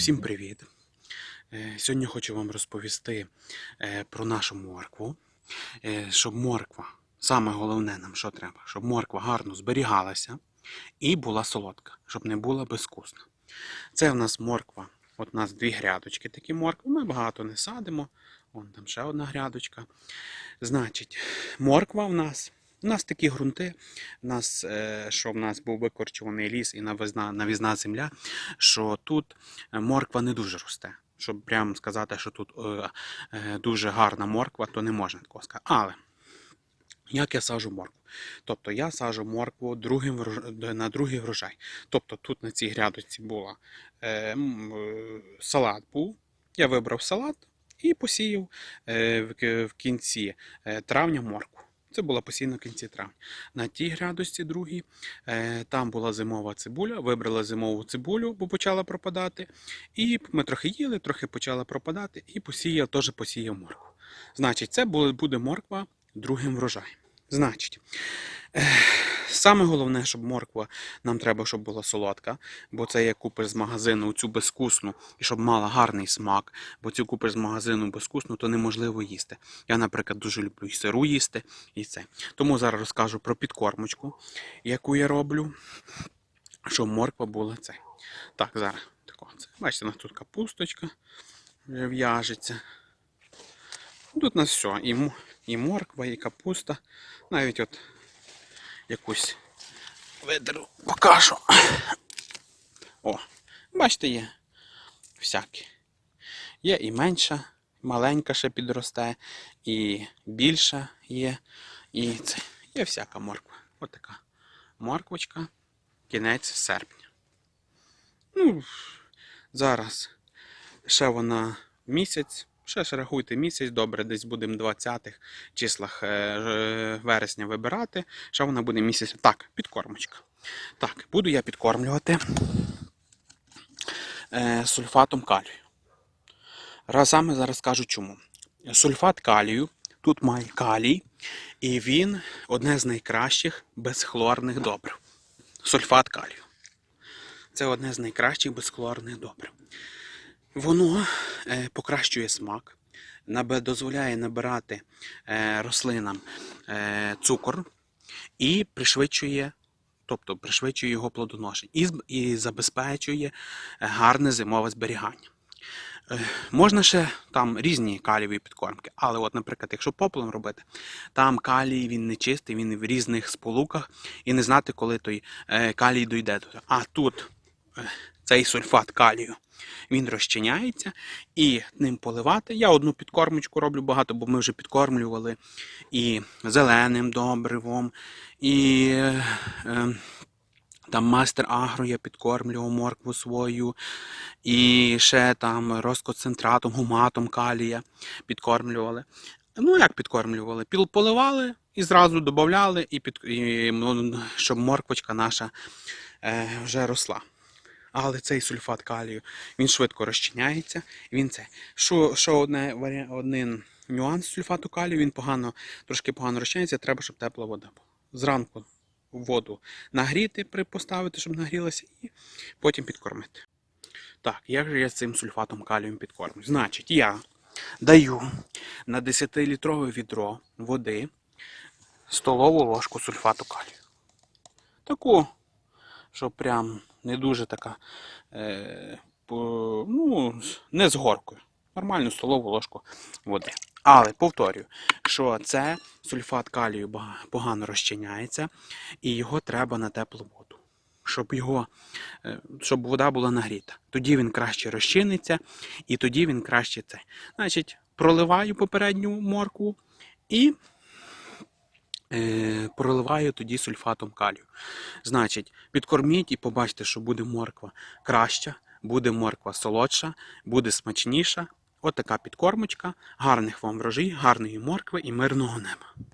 Всім привіт! Е, Сьогодні хочу вам розповісти е, про нашу моркву. Е, Щоб морква, саме головне нам що треба, щоб морква гарно зберігалася і була солодка, щоб не була безвкусна. Це в нас морква. От у нас дві грядочки такі моркви. Ми багато не садимо. Вон там ще одна грядочка. Значить, морква в нас. У нас такі ґрунти, у нас, е, що в нас був викорчуваний ліс і навізна, навізна земля, що тут е, морква не дуже росте. Щоб прямо сказати, що тут е, е, дуже гарна морква, то не можна такого сказати. Але як я сажу моркву? Тобто я сажу моркву другим, на другий врожай. Тобто тут на цій грядочці була е, е, салат був. Я вибрав салат і посіяв е, в, в кінці е, травня моркву. Це була посіяна в кінці травня. На тій грядочці другій е, там була зимова цибуля, вибрала зимову цибулю, бо почала пропадати. І ми трохи їли, трохи почала пропадати, і посіяв, теж посіяв моркву. Значить, це буде морква другим врожаєм. Значить, саме головне, щоб морква нам треба, щоб була солодка, бо це як купиш з магазину цю безвкусну, і щоб мала гарний смак, бо цю купиш з магазину безвкусну, то неможливо їсти. Я, наприклад, дуже люблю і сиру їсти, і це. Тому зараз розкажу про підкормочку, яку я роблю, щоб морква була це. Так, зараз. тако, це. Бачите, у нас тут капусточка в'яжеться. Тут у нас все. І, і морква, і капуста. Навіть от якусь видеру покажу. О, бачите, є всякі. Є і менша, маленька ще підросте, і більша є. І це є всяка морква. Ось така морквочка, кінець серпня. Ну, зараз ще вона місяць. Ще ж рахуйте місяць, добре, десь будемо 20-х числах е, е, вересня вибирати. Ще вона буде місяць. Так, підкормочка. Так, буду я підкормлювати е, сульфатом калію. Раз саме зараз скажу чому. Сульфат калію тут має калій, і він одне з найкращих безхлорних добрив. Сульфат калію. Це одне з найкращих безхлорних добрив. Воно е, покращує смак, дозволяє набирати е, рослинам е, цукор і пришвидшує, тобто пришвидшує його плодоношення і, забезпечує гарне зимове зберігання. Можна ще там різні калієві підкормки, але, от, наприклад, якщо пополом робити, там калій він не чистий, він в різних сполуках, і не знати, коли той калій дойде. А тут цей сульфат калію він розчиняється і ним поливати. Я одну підкормочку роблю багато, бо ми вже підкормлювали і зеленим добривом, і е, там мастер агро я підкормлював моркву свою, і ще там розконцентратом, гуматом калія підкормлювали. Ну, як підкормлювали? Поливали і зразу додавали, і під, і, ну, щоб морквочка наша е, вже росла. Але цей сульфат калію він швидко розчиняється. Він це. Що, що одне, один нюанс сульфату калію, він погано, трошки погано розчиняється, треба, щоб тепла вода була. Зранку воду нагріти, поставити, щоб нагрілася, і потім підкормити. Так, як же я з цим сульфатом калію підкормлю? Значить, я даю на 10-літрове відро води столову ложку сульфату калію. Таку, щоб прям не дуже така, е, по- ну, не з горкою. Нормальну столову ложку води. Але повторюю, що це сульфат калію погано розчиняється, і його треба на теплу воду. Щоб його, е, щоб вода була нагріта. Тоді він краще розчиниться, і тоді він краще це. Значить, проливаю попередню моркву і проливаю тоді сульфатом калію. Значить, підкорміть і побачите, що буде морква краща, буде морква солодша, буде смачніша. От підкормочка. Гарних вам врожай, гарної моркви і мирного неба.